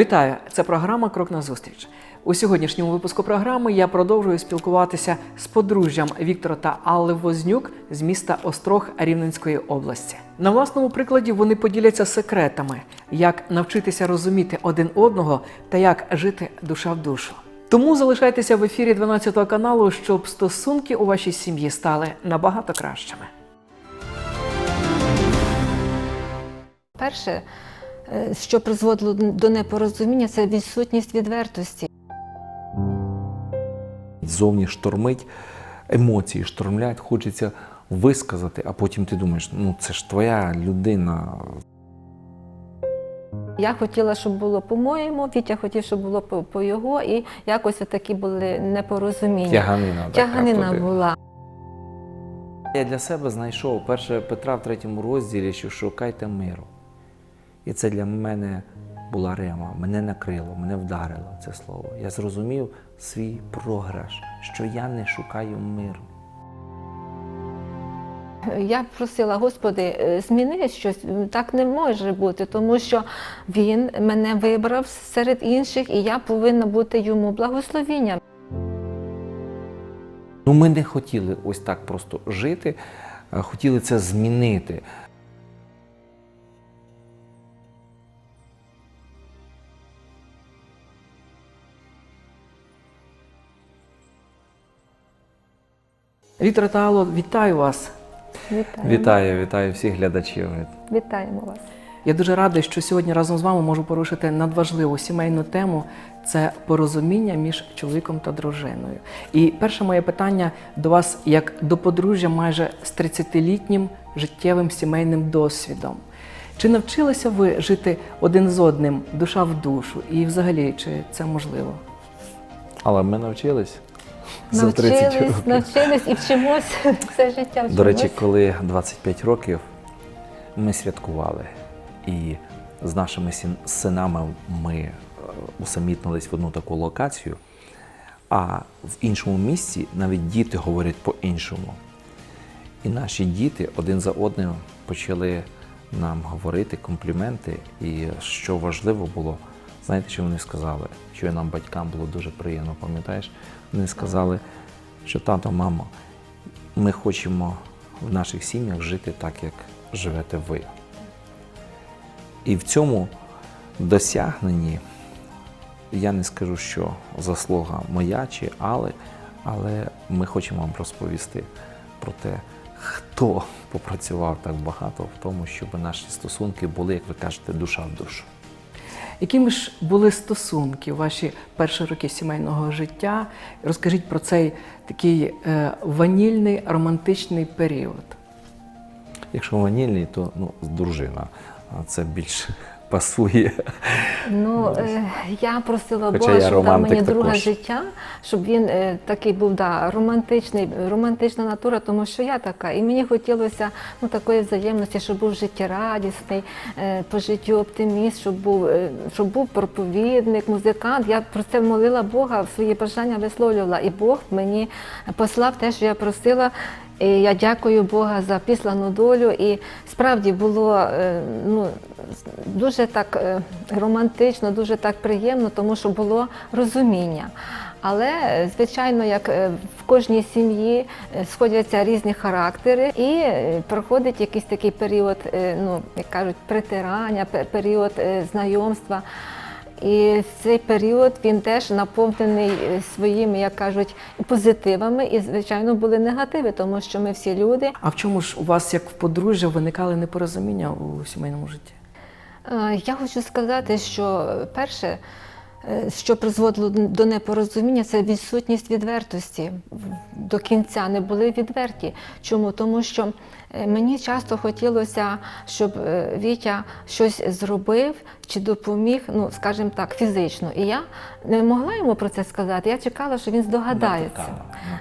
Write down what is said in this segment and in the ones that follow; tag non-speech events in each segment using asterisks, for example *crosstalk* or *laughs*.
Вітаю! Це програма Крок на зустріч. У сьогоднішньому випуску програми я продовжую спілкуватися з подружжям Віктора та Алли Вознюк з міста Острог Рівненської області. На власному прикладі вони поділяться секретами, як навчитися розуміти один одного та як жити душа в душу. Тому залишайтеся в ефірі 12 каналу, щоб стосунки у вашій сім'ї стали набагато кращими. Перше, що призводило до непорозуміння, це відсутність відвертості. Зовні штормить, емоції штормлять, хочеться висказати, а потім ти думаєш, ну це ж твоя людина. Я хотіла, щоб було по-моєму, Вітя хотів, щоб було по, по його, і якось такі були непорозуміння. Тяганина. Тяганина туди. була. Я для себе знайшов перше Петра в третьому розділі, що шукайте миру. І це для мене була рема, мене накрило, мене вдарило це слово. Я зрозумів свій програш, що я не шукаю миру. Я просила, Господи, е, зміни щось, так не може бути, тому що він мене вибрав серед інших, і я повинна бути йому благословінням. Ну, ми не хотіли ось так просто жити, хотіли це змінити. Віктор та Алло, вітаю вас! Вітаємо. Вітаю, вітаю всіх глядачів. Вітаємо вас. Я дуже радий, що сьогодні разом з вами можу порушити надважливу сімейну тему це порозуміння між чоловіком та дружиною. І перше моє питання до вас, як до подружжя майже з 30-літнім життєвим сімейним досвідом. Чи навчилися ви жити один з одним, душа в душу? І взагалі, чи це можливо? Але ми навчились за 30 Навчились, років. навчились і вчимось *laughs* все життя. До речі, коли 25 років ми святкували, і з нашими синами ми е, усамітнились в одну таку локацію, а в іншому місці навіть діти говорять по-іншому. І наші діти один за одним почали нам говорити компліменти. І що важливо було, знаєте, що вони сказали? Що нам, батькам, було дуже приємно, пам'ятаєш? Вони сказали, що тато, мамо, ми хочемо в наших сім'ях жити так, як живете ви. І в цьому досягненні я не скажу, що заслуга моя чи Али, але ми хочемо вам розповісти про те, хто попрацював так багато в тому, щоб наші стосунки були, як ви кажете, душа в душу. Якими ж були стосунки у ваші перші роки сімейного життя? Розкажіть про цей такий е, ванільний романтичний період. Якщо ванільний, то ну, дружина. Це більш пасує. Ну, е, я просила Хоча Бога, я щоб дав мені друге життя, щоб він е, такий був да, романтичний, романтична натура, тому що я така. І мені хотілося ну, такої взаємності, щоб був життєрадісний, е, по життю оптиміст, щоб був, щоб був проповідник, музикант. Я про це молила Бога, свої бажання висловлювала. І Бог мені послав те, що я просила. І я дякую Бога за післану долю. І справді було ну, дуже так е, романтично, дуже так приємно, тому що було розуміння. Але, е, звичайно, як е, в кожній сім'ї сходяться різні характери, і проходить якийсь такий період, ну як кажуть, притирання, період знайомства. І цей період він теж наповнений своїми, як кажуть, позитивами, і звичайно були негативи, тому що ми всі люди. А в чому ж у вас, як в подружжя, виникали непорозуміння у сімейному житті? Е, Я хочу сказати, що перше, е, що призводило до непорозуміння, це відсутність відвертості. До кінця не були відверті. Чому? Тому що мені часто хотілося, щоб е, Вітя щось зробив чи допоміг, ну скажімо так, фізично. І я не могла йому про це сказати. Я чекала, що він здогадається.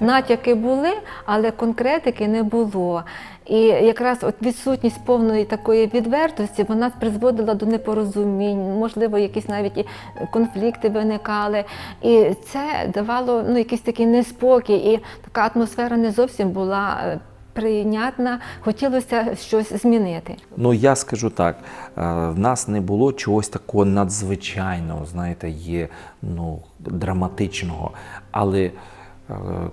Натяки були, але конкретики не було. І якраз от відсутність повної такої відвертості вона призводила до непорозумінь, можливо, якісь навіть і конфлікти виникали. І це давало ну, якийсь такий неспокій, і така атмосфера не зовсім була е, прийнятна, хотілося щось змінити. Ну, я скажу так: е, в нас не було чогось такого надзвичайного, знаєте, є ну, драматичного. Але е,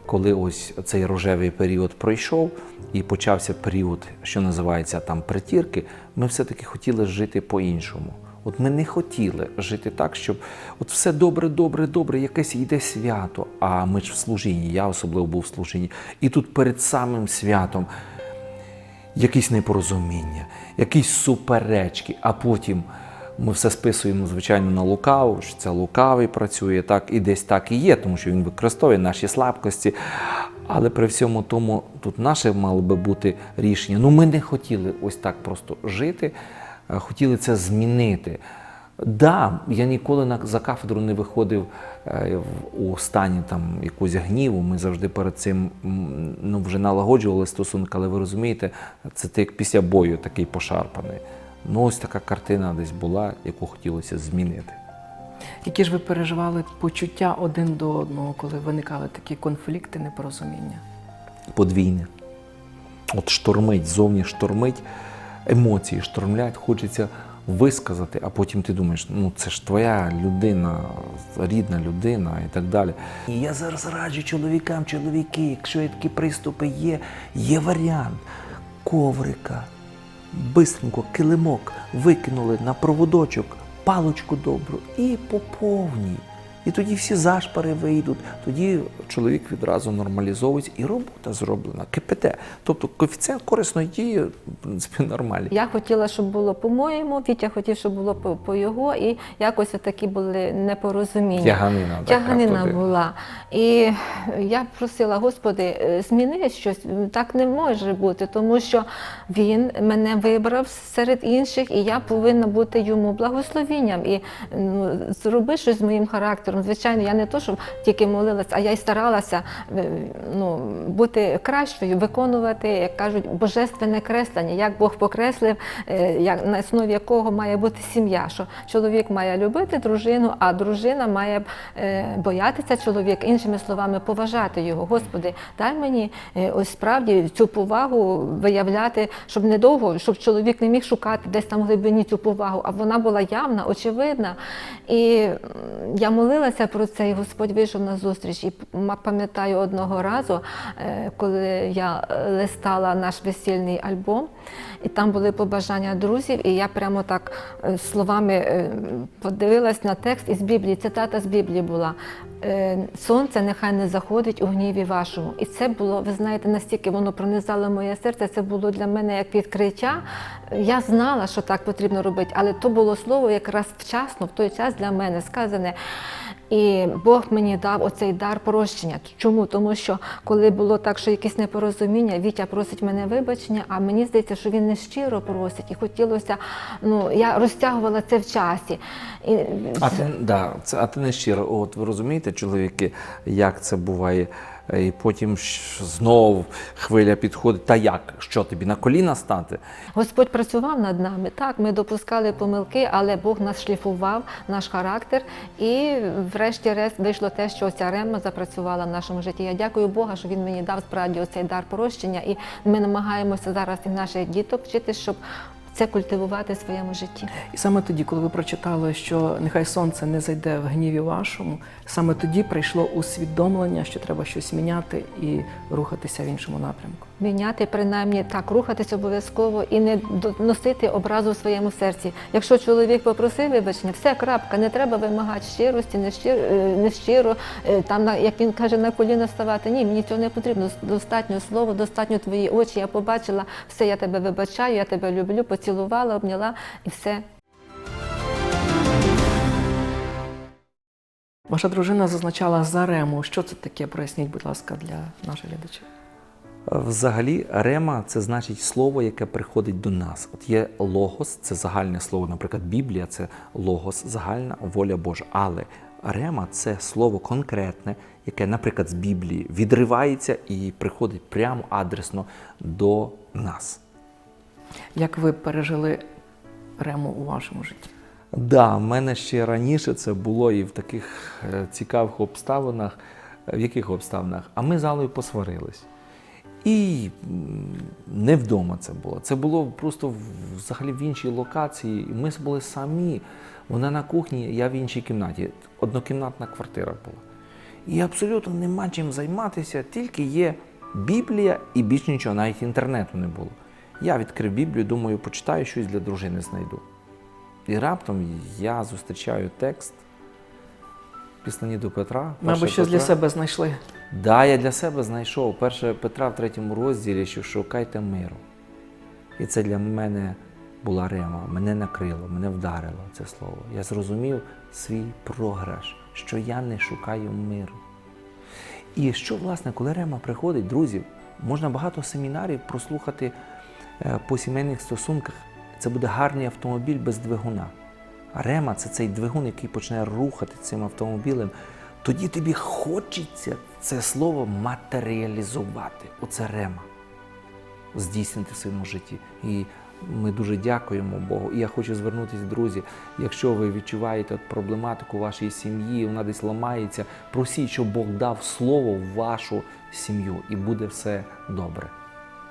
коли ось цей рожевий період пройшов і почався період, що називається там притірки, ми все-таки хотіли жити по-іншому. От ми не хотіли жити так, щоб от все добре, добре, добре, якесь йде свято. А ми ж в служінні, я особливо був в служінні. І тут перед самим святом якісь непорозуміння, якісь суперечки, а потім ми все списуємо, звичайно, на лукаву, що це лукавий працює, так, і десь так і є, тому що він використовує наші слабкості. Але при всьому тому тут наше мало би бути рішення. Ну, ми не хотіли ось так просто жити, хотіли це змінити. Да, я ніколи на, за кафедру не виходив е, у стані там якогось гніву. Ми завжди перед цим ну, вже налагоджували стосунки, але ви розумієте, це ти як після бою такий пошарпаний. Ну, ось така картина десь була, яку хотілося змінити. Які ж ви переживали почуття один до одного, коли виникали такі конфлікти, непорозуміння? Подвійне. От штормить, зовні штормить, емоції штормлять, хочеться висказати, а потім ти думаєш, ну це ж твоя людина, рідна людина і так далі. І я зараз раджу чоловікам, чоловіки, якщо є такі приступи є, є варіант коврика, бистренько килимок викинули на проводочок, палочку добру і по повній. І тоді всі зашпари вийдуть, тоді чоловік відразу нормалізовується і робота зроблена, КПТ. Тобто коефіцієнт корисної дії, в принципі, нормальний. Я хотіла, щоб було по-моєму, Вітя хотів, щоб було по, по його, і якось такі були непорозуміння. Тяганина Тяганина туди. була. І я просила, Господи, зміни щось, так не може бути, тому що він мене вибрав серед інших, і я повинна бути йому благословінням. І ну, зроби щось з моїм характером. Звичайно, я не то, що тільки молилася, а я й старалася е, ну, бути кращою, виконувати, як кажуть, божественне креслення, як Бог покреслив, е, як, на основі якого має бути сім'я. Що чоловік має любити дружину, а дружина має е, боятися чоловіка, іншими словами, поважати його. Господи, дай мені ось справді цю повагу виявляти, щоб недовго, щоб чоловік не міг шукати десь там глибині цю повагу, а вона була явна, очевидна. І я молилася про це, і Господь вийшов на зустріч. І пам'ятаю одного разу, е, коли я е, листала наш весільний альбом, і там були побажання друзів, і я прямо так е, словами подивилась на текст із Біблії. Цитата з Біблії була. Сонце нехай не заходить у гніві вашому. І це було, ви знаєте, настільки воно пронизало моє серце. Це було для мене як відкриття. Я знала, що так потрібно робити, але то було слово якраз вчасно, в той час для мене сказане. І Бог мені дав оцей дар прощення. Чому? Тому що коли було так, що якесь непорозуміння, Вітя просить мене вибачення, а мені здається, що він не щиро просить, і хотілося, ну я розтягувала це в часі. І, А ти, да, це, а ти не щиро. От ви розумієте, чоловіки, як це буває? І потім знов хвиля підходить. Та як? Що тобі на коліна стати? Господь працював над нами. Так, ми допускали помилки, але Бог нас шліфував, наш характер. І врешті-решт вийшло те, що ця рема запрацювала в нашому житті. Я дякую Бога, що він мені дав справді оцей дар прощення. І ми намагаємося зараз і наших діток вчити, щоб це культивувати в своєму житті. І саме тоді, коли ви прочитали, що нехай сонце не зайде в гніві вашому, саме тоді прийшло усвідомлення, що треба щось міняти і рухатися в іншому напрямку. Міняти, принаймні так, рухатись обов'язково і не носити образу в своєму серці. Якщо чоловік попросив вибачення, все крапка, не треба вимагати щирості, не щиро, не щиро е, там, на- як він каже, на коліна ставати. Ні, мені цього не потрібно. Достатньо слово, достатньо твої очі. Я побачила, все, я тебе вибачаю, я тебе люблю, поцілувала, обняла і все. Ваша дружина зазначала зарему. Що це таке? Проясніть, будь ласка, для наших глядачів. Взагалі, рема це значить слово, яке приходить до нас. От є логос, це загальне слово, наприклад, Біблія це логос, загальна воля Божа. Але рема це слово конкретне, яке, наприклад, з Біблії відривається і приходить прямо адресно до нас. Як ви пережили рему у вашому житті? Да, в мене ще раніше це було і в таких е, цікавих обставинах. В яких обставинах? А ми з Аллою посварились. І не вдома це було. Це було просто взагалі в іншій локації. Ми були самі. Вона на кухні, я в іншій кімнаті. Однокімнатна квартира була. І абсолютно нема чим займатися, тільки є Біблія і більш нічого, навіть інтернету не було. Я відкрив Біблію, думаю, почитаю щось для дружини знайду. І раптом я зустрічаю текст післані до Петра. Мабуть, щось для себе знайшли. Да, я для себе знайшов. Перше Петра в третьому розділі, що шукайте миру. І це для мене була рема, мене накрило, мене вдарило це слово. Я зрозумів свій програш, що я не шукаю миру. І що, власне, коли рема приходить, друзі, можна багато семінарів прослухати по сімейних стосунках. Це буде гарний автомобіль без двигуна. Рема це цей двигун, який почне рухати цим автомобілем. Тоді тобі хочеться це слово матеріалізувати. Оце рема здійснити в своєму житті. І ми дуже дякуємо Богу. І я хочу звернутися, друзі, якщо ви відчуваєте проблематику вашої сім'ї, вона десь ламається, просіть, щоб Бог дав слово в вашу сім'ю, і буде все добре.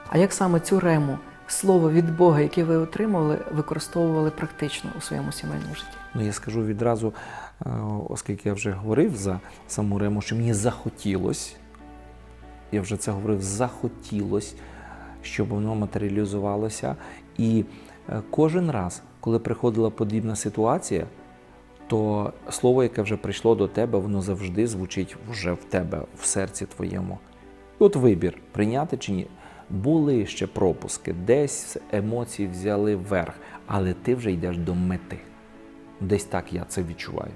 А як саме цю рему, слово від Бога, яке ви отримували, використовували практично у своєму сімейному житті? Ну, я скажу відразу, е, оскільки я вже говорив за саму рему, що мені захотілось, я вже це говорив, захотілось, щоб воно матеріалізувалося. І е, кожен раз, коли приходила подібна ситуація, то слово, яке вже прийшло до тебе, воно завжди звучить вже в тебе, в серці твоєму. І от вибір, прийняти чи ні. Були ще пропуски, десь емоції взяли вверх, але ти вже йдеш до мети. Десь так я це відчуваю.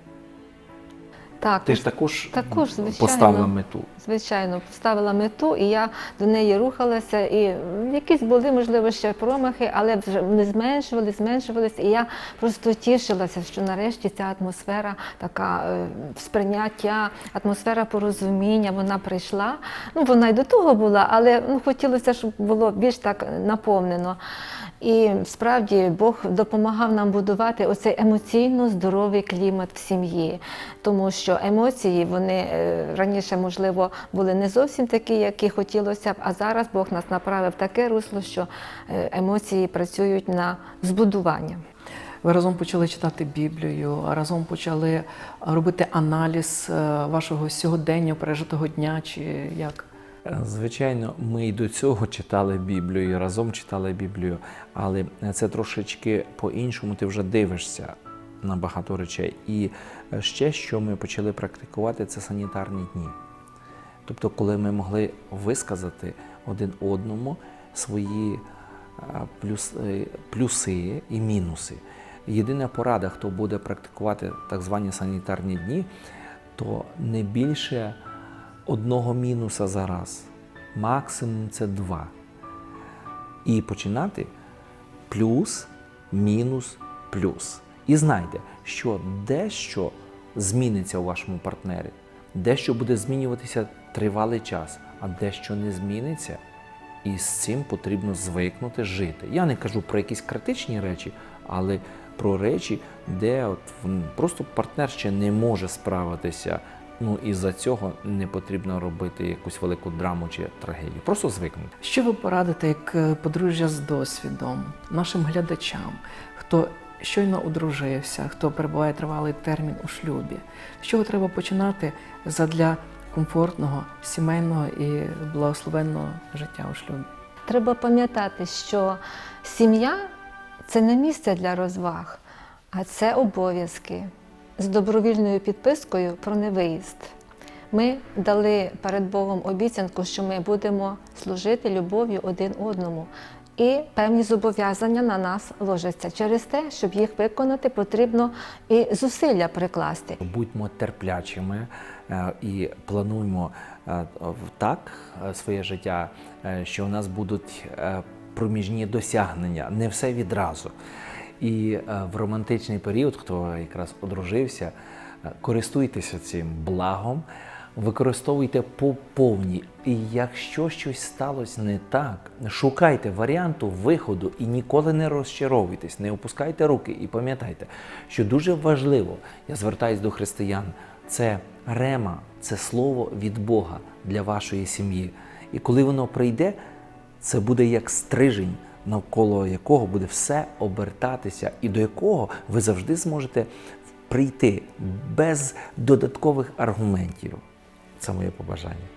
Так, Ти ж також, Також, звичайно. поставила мету. Звичайно, поставила мету, і я до неї рухалася. І якісь були, можливо, ще промахи, але вже вони зменшувались, зменшувались. І я просто тішилася, що нарешті ця атмосфера, така е, сприйняття, атмосфера порозуміння, вона прийшла. Ну, вона й до того була, але ну, хотілося, щоб було більш так наповнено. І справді Бог допомагав нам будувати оцей емоційно здоровий клімат в сім'ї, тому що емоції вони е, раніше, можливо, були не зовсім такі, які хотілося б, а зараз Бог нас направив в таке русло, що е, емоції працюють на збудування. Ви разом почали читати Біблію, разом почали робити аналіз е, вашого сьогодення, пережитого дня, чи як? Звичайно, ми і до цього читали Біблію, і разом читали Біблію, але це трошечки по-іншому ти вже дивишся на багато речей. І е, ще що ми почали практикувати, це санітарні дні. Тобто, коли ми могли висказати один одному свої е, плюс, е, плюси і мінуси. Єдина порада, хто буде практикувати так звані санітарні дні, то не більше одного мінуса за раз. Максимум це два. І починати плюс, мінус, плюс. І знайте, що дещо зміниться у вашому партнері, дещо буде змінюватися тривалий час, а дещо не зміниться. І з цим потрібно звикнути жити. Я не кажу про якісь критичні речі, але про речі, де от просто партнер ще не може справитися. Ну і за цього не потрібно робити якусь велику драму чи трагедію. Просто звикнути. Що ви порадите як е, подружжя з досвідом нашим глядачам, хто щойно одружився, хто перебуває тривалий термін у шлюбі? З чого треба починати задля комфортного, сімейного і благословенного життя у шлюбі? Треба пам'ятати, що сім'я це не місце для розваг, а це обов'язки з добровільною підпискою про невиїзд. Ми дали перед Богом обіцянку, що ми будемо служити любов'ю один одному. І певні зобов'язання на нас ложаться. Через те, щоб їх виконати, потрібно і зусилля прикласти. Будьмо терплячими е, і плануємо е, так е, своє життя, що у нас будуть проміжні досягнення, не все відразу. І е, в романтичний період, хто якраз одружився, е, користуйтеся цим благом, використовуйте по повній. І якщо щось сталося не так, шукайте варіанту виходу і ніколи не розчаровуйтесь, не опускайте руки і пам'ятайте, що дуже важливо, я звертаюсь до християн, це рема, це слово від Бога для вашої сім'ї. І коли воно прийде, це буде як стрижень, навколо якого буде все обертатися, і до якого ви завжди зможете прийти без додаткових аргументів. Це моє побажання.